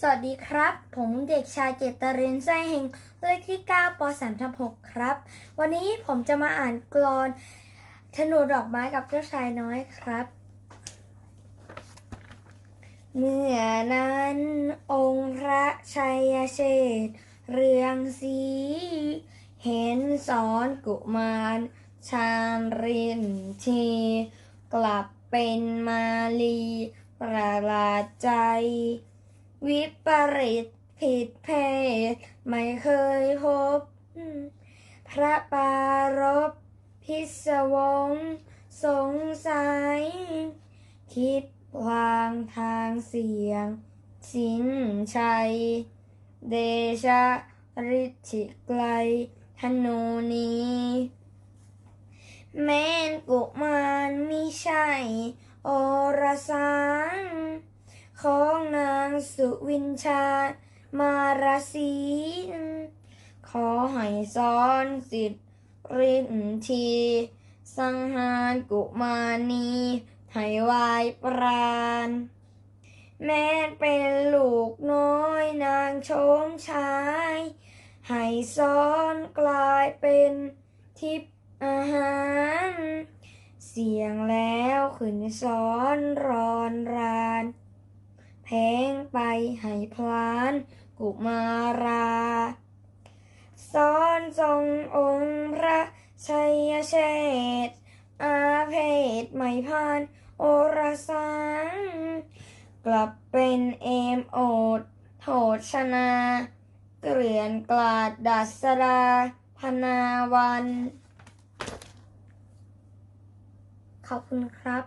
สวัสดีครับ ผมเด็กชายเจตรินไส้เฮงเลขที่9ป3ทับ6ครับ วันนี้ผมจะมาอ่านกลอนธนูดอกไม้กับเจ้าชายน้อยครับ เมื่อนั้นองค์พระชัยเชษเรืองสี เห็นสอนกุมารชาญรินทีกลับเป็นมาลีประหลาดใจ วิปริตผิดเพศไม่เคยพบ พระปารบพิศวง สงสัย คิดวางทางเสียง สินชัย เดชะฤทธิไกลธนูนีแม้นกุมารมิใช่อรสารของนาง สุวินชา มาราศีขอให้สอนสิทธิ์รินที สังหารกุมานีให้วายปราณ แม้เป็นลูกน้อยนางโชมชายให้ซ้อนกลายเป็นทิพย์อาหาร เสียงแล้วขึ้นซ้อนรอนราน ไปให้พลานกุมาราซ้อนทรงองค์พระชัยเชษอาเพศไม่พานโอรสารกลับเป็นเอมโอดโทษนาเกลื่อนกลาดดัสดาพนาวัน ขอบคุณครับ